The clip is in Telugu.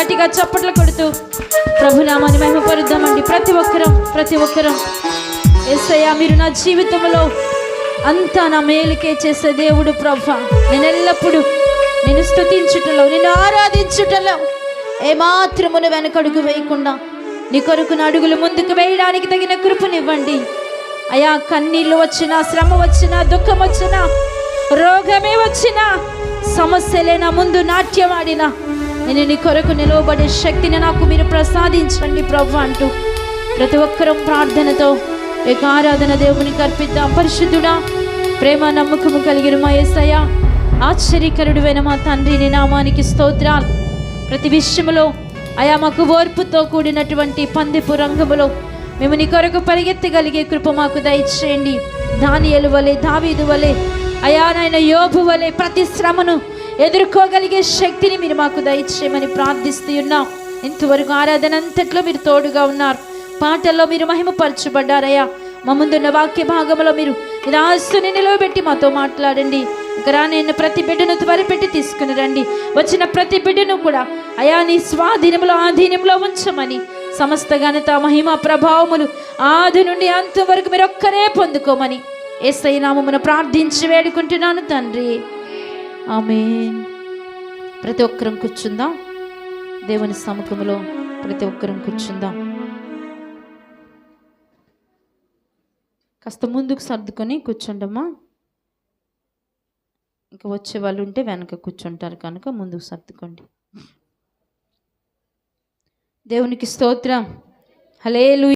గట్టిగా చప్పట్లు కొడుతూ ప్రభునామాన్ని మహిమపరుద్దామండి. ప్రతి ఒక్కరం ప్రతి ఒక్కరం. ఎస్సయ్యా మీరు నా జీవితంలో అంతా నా మేలుకే చేసే దేవుడు ప్రభ. నేను ఎల్లప్పుడూ నేను స్థుతించుటలో నేను ఆరాధించుటలో ఏమాత్రమును వెనకడుగు వేయకుండా నీ కొరకు నా అడుగులు ముందుకు వేయడానికి తగిన కృపనివ్వండి. అయా కన్నీళ్ళు వచ్చినా శ్రమ వచ్చినా దుఃఖం వచ్చినా రోగమే వచ్చినా సమస్యలే నా ముందు నాట్యమాడినా నేను నీ కొరకు నిలవబడే శక్తిని నాకు మీరు ప్రసాదించండి ప్రభు అంటూ ప్రతి ఒక్కరం ప్రార్థనతో ఏక ఆరాధన దేవునికి అర్పిద్దాం. పరిశుద్ధుడా ప్రేమ నమ్మకము కలిగిన మా యేసయ్య ఆశ్చర్యకరుడు మా తండ్రి నీ నామానికి స్తోత్రాలు. ప్రతి విషయములో అయా మాకు ఓర్పుతో కూడినటువంటి పందిపు రంగములో మేము నీ కొరకు పరిగెత్తగలిగే కృప మాకు దయచేయండి. దానియలు వలె దావీదు వలె అయా నాయన యోబు వలె ప్రతి శ్రమను ఎదుర్కోగలిగే శక్తిని మీరు మాకు దయచేయమని ప్రార్థిస్తూ ఉన్నాం ఇంతవరకు ఆరాధన అంతట్లో మీరు తోడుగా ఉన్నారు. పాటల్లో మీరు మహిమపరచబడ్డారయ్యా. మా ముందున్న వాక్య భాగంలో మీరు రాస్తుని నిలవబెట్టి మాతో మాట్లాడండి. రానైన ప్రతి బిడ్డను త్వరపెట్టి తీసుకుని రండి. వచ్చిన ప్రతి బిడ్డను కూడా అయా నీ స్వాధీనంలో ఆధీనంలో ఉంచమని. సమస్త ఘనత మహిమ ప్రభావములు ఆది నుండి అంతవరకు మీరు ఒక్కరే పొందుకోమని. ఏసై నామమును ప్రార్థించి వేడుకుంటున్నాను తండ్రి. ఆమె ప్రతి ఒక్కరం కూర్చుందాం. దేవుని సముఖంలో ప్రతి ఒక్కరం కూర్చుందాం. కాస్త ముందుకు సర్దుకొని కూర్చోండమ్మా. ఇంకా వచ్చే వాళ్ళు ఉంటే వెనక కూర్చుంటారు కనుక ముందుకు సర్దుకోండి. దేవునికి స్తోత్రం. హలేలు